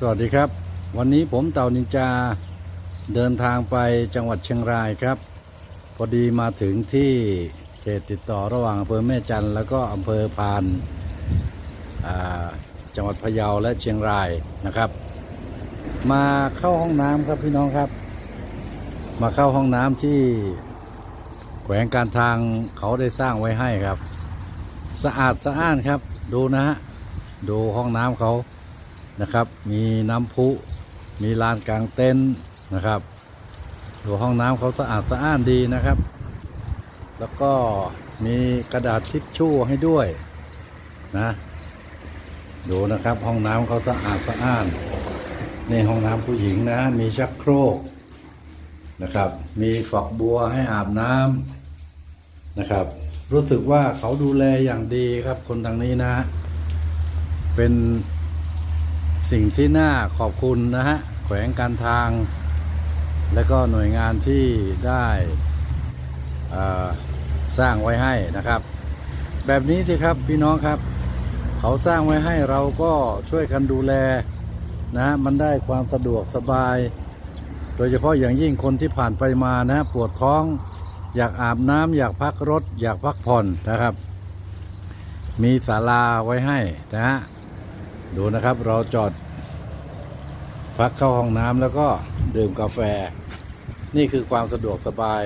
สวัสดีครับ วันนี้ผมเต่านินจาเดินทางไปจังหวัดเชียงรายครับ พอดีมาถึงที่เขตติดต่อระหว่างอำเภอแม่จันแล้วก็อำเภอพานจังหวัดพะเยาและเชียงรายนะครับ มาเข้าห้องน้ำครับพี่น้องครับ มาเข้าห้องน้ำที่แขวงการทางเขาได้สร้างไว้ให้ครับ สะอาดสะอ้านครับ ดูนะฮะดูห้องน้ำเขา นะครับ มีน้ำพุ มีลานกลางเต็นท์นะครับดูห้องน้ำเขาสะอาดสะอ้านดีนะครับ แล้วก็มีกระดาษทิชชู่ให้ด้วยนะดูนะครับ ห้องน้ำเขาสะอาดสะอ้านนี่ห้องน้ำผู้หญิงนะ มีชักโครกนะครับ มีฝักบัวให้อาบน้ำนะครับ รู้สึกว่าเขาดูแลอย่างดีครับ คนทางนี้นะ เป็น สิ่งที่น่าขอบคุณนะฮะแขวงการทาง และก็หน่วยงานที่ได้สร้างไว้ให้นะครับ แบบนี้สิครับพี่น้องครับ เขาสร้างไว้ให้เราก็ช่วยกันดูแลนะมันได้ความสะดวกสบาย โดยเฉพาะอย่างยิ่งคนที่ผ่านไปมานะปวดท้อง อยากอาบน้ำอยากพักรถ อยากพักผ่อนนะครับ มีศาลาไว้ให้นะฮะ ดูนะครับเราจอด พักเข้าห้องน้ำแล้วก็ดื่มกาแฟ นี่คือความสะดวกสบาย